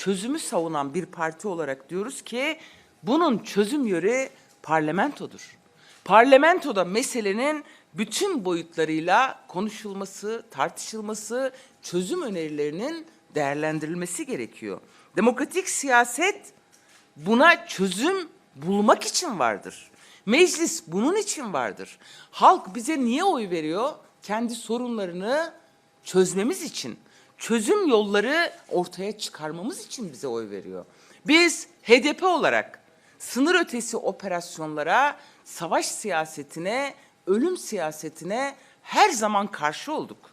çözümü savunan bir parti olarak diyoruz ki bunun çözüm yeri parlamentodur. Parlamentoda meselenin bütün boyutlarıyla konuşulması, tartışılması, çözüm önerilerinin değerlendirilmesi gerekiyor. Demokratik siyaset buna çözüm bulmak için vardır. Meclis bunun için vardır. Halk bize niye oy veriyor? Kendi sorunlarını çözmemiz için, çözüm yolları ortaya çıkarmamız için bize oy veriyor. Biz HDP olarak sınır ötesi operasyonlara, savaş siyasetine, ölüm siyasetine her zaman karşı olduk.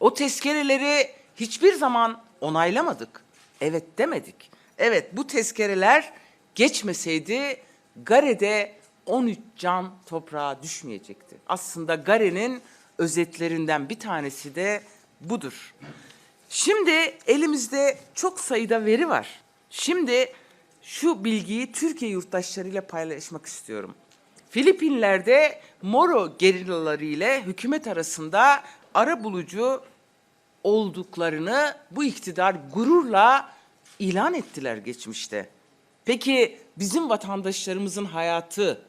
O tezkereleri hiçbir zaman onaylamadık. Evet demedik. Evet bu tezkereler geçmeseydi Gare'de 13 can toprağa düşmeyecekti. Aslında Gare'nin özetlerinden bir tanesi de budur. Şimdi elimizde çok sayıda veri var. Şimdi şu bilgiyi Türkiye yurttaşlarıyla paylaşmak istiyorum. Filipinler'de Moro gerillaları ile hükümet arasında ara bulucu olduklarını bu iktidar gururla ilan ettiler geçmişte. Peki bizim vatandaşlarımızın hayatı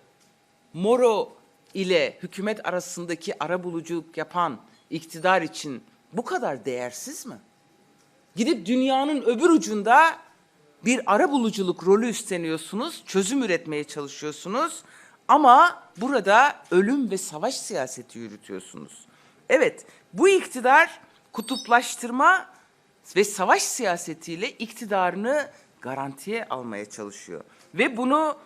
Moro ile hükümet arasındaki arabuluculuk yapan iktidar için bu kadar değersiz mi? Gidip dünyanın öbür ucunda bir arabuluculuk rolü üstleniyorsunuz, çözüm üretmeye çalışıyorsunuz ama burada ölüm ve savaş siyaseti yürütüyorsunuz. Evet, bu iktidar kutuplaştırma ve savaş siyasetiyle iktidarını garantiye almaya çalışıyor. Ve bunu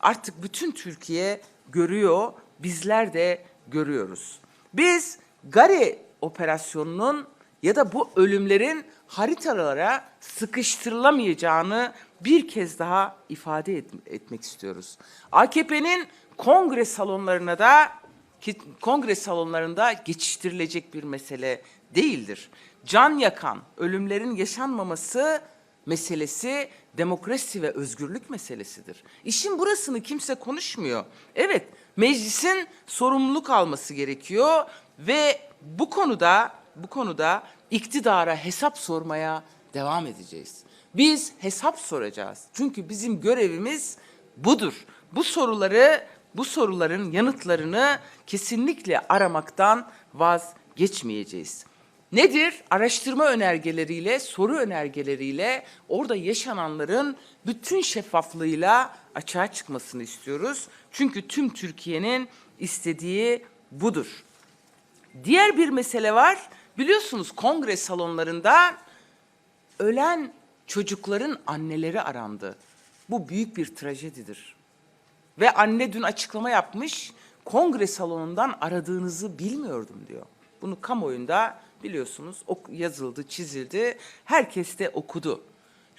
artık bütün Türkiye görüyor, bizler de görüyoruz. Biz Gare operasyonunun ya da bu ölümlerin haritalara sıkıştırılamayacağını bir kez daha ifade et- etmek istiyoruz. AKP'nin kongre salonlarına da kongre salonlarında geçiştirilecek bir mesele değildir. Can yakan ölümlerin yaşanmaması meselesi demokrasi ve özgürlük meselesidir. İşin burasını kimse konuşmuyor. Evet, meclisin sorumluluk alması gerekiyor ve bu konuda bu konuda iktidara hesap sormaya devam edeceğiz. Biz hesap soracağız. Çünkü bizim görevimiz budur. Bu soruları, bu soruların yanıtlarını kesinlikle aramaktan vazgeçmeyeceğiz. Nedir? Araştırma önergeleriyle, soru önergeleriyle orada yaşananların bütün şeffaflığıyla açığa çıkmasını istiyoruz. Çünkü tüm Türkiye'nin istediği budur. Diğer bir mesele var. Biliyorsunuz kongre salonlarında ölen çocukların anneleri arandı. Bu büyük bir trajedidir. Ve anne dün açıklama yapmış. Kongre salonundan aradığınızı bilmiyordum diyor. Bunu kamuoyunda biliyorsunuz yazıldı, çizildi. Herkes de okudu.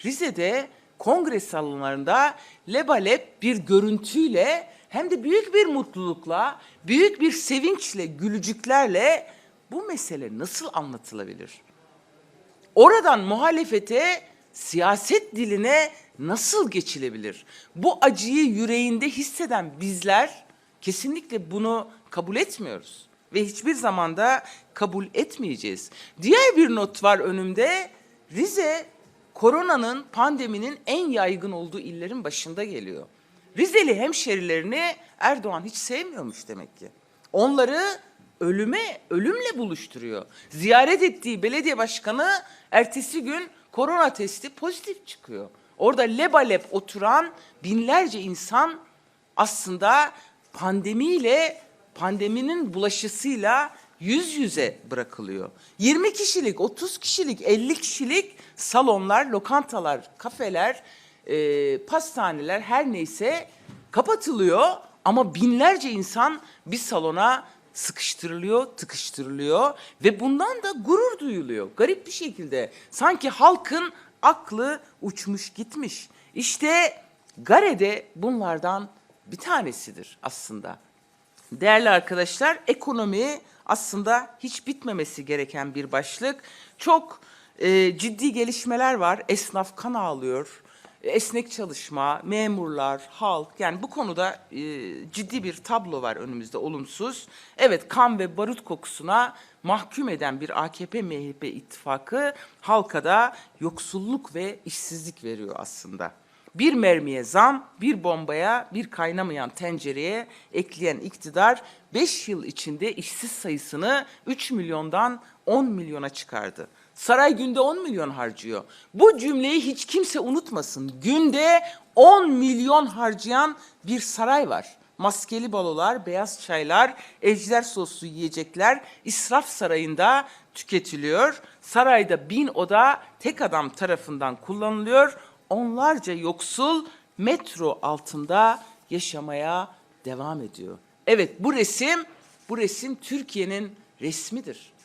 Rize'de kongre salonlarında lebalep bir görüntüyle hem de büyük bir mutlulukla, büyük bir sevinçle, gülücüklerle bu mesele nasıl anlatılabilir? Oradan muhalefete siyaset diline nasıl geçilebilir? Bu acıyı yüreğinde hisseden bizler kesinlikle bunu kabul etmiyoruz ve hiçbir zamanda kabul etmeyeceğiz. Diğer bir not var önümde. Rize koronanın, pandeminin en yaygın olduğu illerin başında geliyor. Rizeli hemşerilerini Erdoğan hiç sevmiyormuş demek ki. Onları ölüme, ölümle buluşturuyor. Ziyaret ettiği belediye başkanı ertesi gün korona testi pozitif çıkıyor. Orada lebalep oturan binlerce insan aslında pandemiyle, pandeminin bulaşısıyla yüz yüze bırakılıyor. 20 kişilik, 30 kişilik, 50 kişilik salonlar, lokantalar, kafeler, e, pastaneler her neyse kapatılıyor ama binlerce insan bir salona sıkıştırılıyor, tıkıştırılıyor ve bundan da gurur duyuluyor. Garip bir şekilde. Sanki halkın aklı uçmuş gitmiş. İşte Gare'de bunlardan bir tanesidir aslında. Değerli arkadaşlar, ekonomi aslında hiç bitmemesi gereken bir başlık. Çok e, ciddi gelişmeler var. Esnaf kan ağlıyor. Esnek çalışma, memurlar, halk yani bu konuda e, ciddi bir tablo var önümüzde olumsuz. Evet kan ve barut kokusuna mahkum eden bir AKP-MHP ittifakı halka da yoksulluk ve işsizlik veriyor aslında. Bir mermiye zam, bir bombaya, bir kaynamayan tencereye ekleyen iktidar 5 yıl içinde işsiz sayısını 3 milyondan 10 milyona çıkardı. Saray günde 10 milyon harcıyor. Bu cümleyi hiç kimse unutmasın. Günde 10 milyon harcayan bir saray var. Maskeli balolar, beyaz çaylar, ejder soslu yiyecekler israf sarayında tüketiliyor. Sarayda bin oda tek adam tarafından kullanılıyor. Onlarca yoksul metro altında yaşamaya devam ediyor. Evet bu resim, bu resim Türkiye'nin resmidir.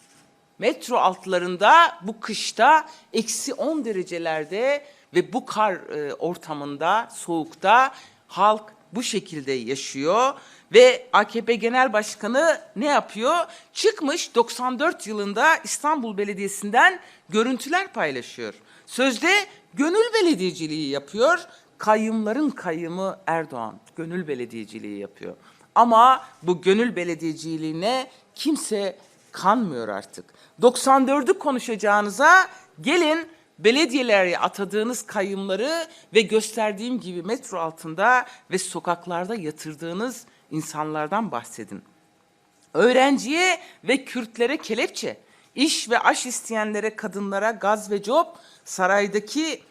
Metro altlarında bu kışta eksi 10 derecelerde ve bu kar e, ortamında, soğukta halk bu şekilde yaşıyor. Ve AKP Genel Başkanı ne yapıyor? Çıkmış 94 yılında İstanbul Belediyesi'nden görüntüler paylaşıyor. Sözde gönül belediyeciliği yapıyor. Kayyımların kayyımı Erdoğan gönül belediyeciliği yapıyor. Ama bu gönül belediyeciliğine kimse kanmıyor artık. 94'ü konuşacağınıza gelin belediyelere atadığınız kayyımları ve gösterdiğim gibi metro altında ve sokaklarda yatırdığınız insanlardan bahsedin. Öğrenciye ve Kürtlere kelepçe, iş ve aş isteyenlere, kadınlara gaz ve job, saraydaki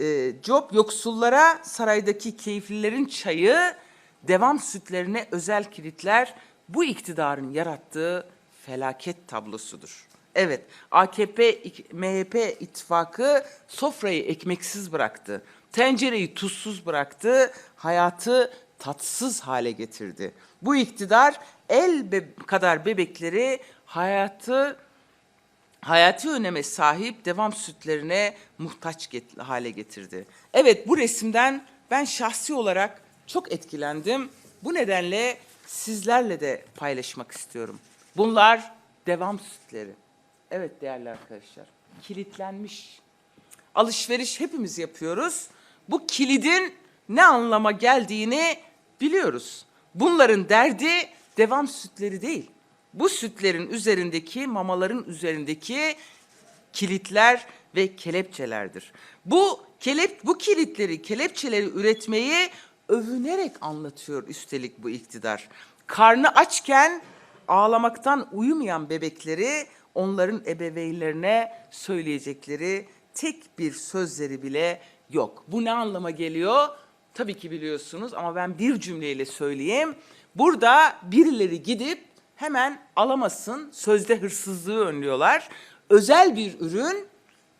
e, job yoksullara, saraydaki keyiflilerin çayı, devam sütlerine özel kilitler bu iktidarın yarattığı felaket tablosudur. Evet, AKP, MHP ittifakı sofrayı ekmeksiz bıraktı. Tencereyi tuzsuz bıraktı, hayatı tatsız hale getirdi. Bu iktidar el be- kadar bebekleri hayatı hayati öneme sahip devam sütlerine muhtaç get- hale getirdi. Evet bu resimden ben şahsi olarak çok etkilendim. Bu nedenle sizlerle de paylaşmak istiyorum. Bunlar devam sütleri. Evet değerli arkadaşlar. Kilitlenmiş. Alışveriş hepimiz yapıyoruz. Bu kilidin ne anlama geldiğini biliyoruz. Bunların derdi devam sütleri değil. Bu sütlerin üzerindeki, mamaların üzerindeki kilitler ve kelepçelerdir. Bu kelep bu kilitleri, kelepçeleri üretmeyi övünerek anlatıyor üstelik bu iktidar. Karnı açken ağlamaktan uyumayan bebekleri onların ebeveynlerine söyleyecekleri tek bir sözleri bile yok. Bu ne anlama geliyor? Tabii ki biliyorsunuz ama ben bir cümleyle söyleyeyim. Burada birileri gidip hemen alamasın, sözde hırsızlığı önlüyorlar. Özel bir ürün,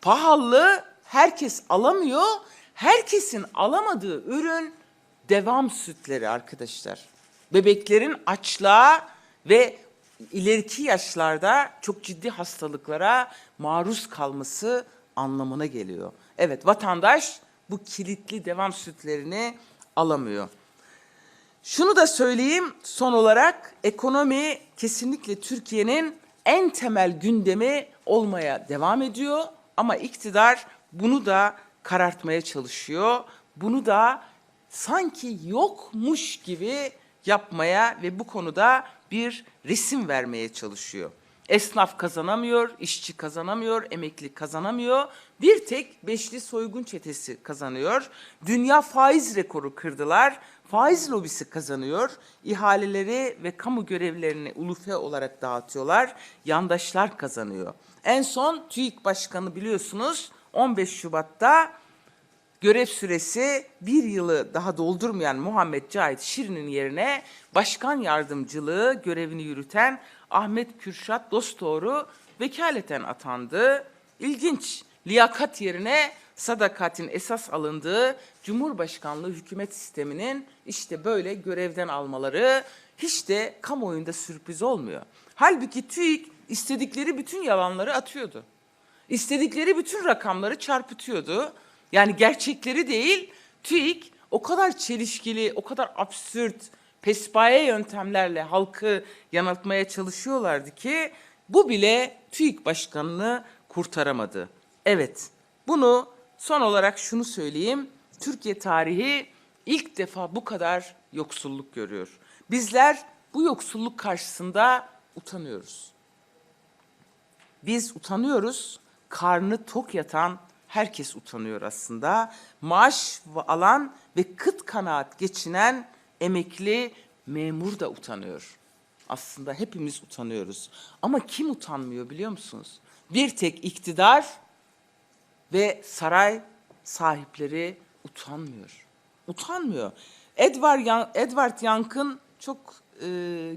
pahalı, herkes alamıyor. Herkesin alamadığı ürün devam sütleri arkadaşlar. Bebeklerin açlığa ve ileriki yaşlarda çok ciddi hastalıklara maruz kalması anlamına geliyor. Evet vatandaş bu kilitli devam sütlerini alamıyor. Şunu da söyleyeyim son olarak ekonomi kesinlikle Türkiye'nin en temel gündemi olmaya devam ediyor ama iktidar bunu da karartmaya çalışıyor. Bunu da sanki yokmuş gibi yapmaya ve bu konuda bir resim vermeye çalışıyor. Esnaf kazanamıyor, işçi kazanamıyor, emekli kazanamıyor. Bir tek beşli soygun çetesi kazanıyor. Dünya faiz rekoru kırdılar. Faiz lobisi kazanıyor. İhaleleri ve kamu görevlerini ulufe olarak dağıtıyorlar. Yandaşlar kazanıyor. En son TÜİK Başkanı biliyorsunuz 15 Şubat'ta görev süresi bir yılı daha doldurmayan Muhammed Cahit Şirin'in yerine başkan yardımcılığı görevini yürüten Ahmet Kürşat Dostoğru vekaleten atandı. İlginç, liyakat yerine sadakatin esas alındığı Cumhurbaşkanlığı hükümet sisteminin işte böyle görevden almaları hiç de kamuoyunda sürpriz olmuyor. Halbuki TÜİK istedikleri bütün yalanları atıyordu. İstedikleri bütün rakamları çarpıtıyordu. Yani gerçekleri değil, TÜİK o kadar çelişkili, o kadar absürt, pespaye yöntemlerle halkı yanıltmaya çalışıyorlardı ki bu bile TÜİK başkanını kurtaramadı. Evet, bunu son olarak şunu söyleyeyim. Türkiye tarihi ilk defa bu kadar yoksulluk görüyor. Bizler bu yoksulluk karşısında utanıyoruz. Biz utanıyoruz. Karnı tok yatan herkes utanıyor aslında. Maaş alan ve kıt kanaat geçinen emekli memur da utanıyor. Aslında hepimiz utanıyoruz. Ama kim utanmıyor biliyor musunuz? Bir tek iktidar ve saray sahipleri utanmıyor. Utanmıyor. Edward, Yan- Edward Yank'ın çok e,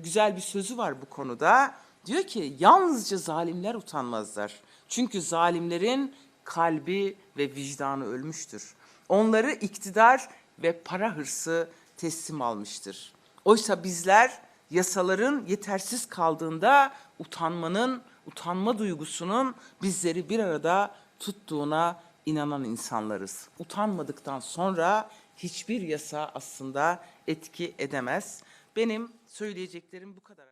güzel bir sözü var bu konuda. Diyor ki yalnızca zalimler utanmazlar. Çünkü zalimlerin kalbi ve vicdanı ölmüştür. Onları iktidar ve para hırsı teslim almıştır. Oysa bizler yasaların yetersiz kaldığında utanmanın, utanma duygusunun bizleri bir arada tuttuğuna inanan insanlarız. Utanmadıktan sonra hiçbir yasa aslında etki edemez. Benim söyleyeceklerim bu kadar.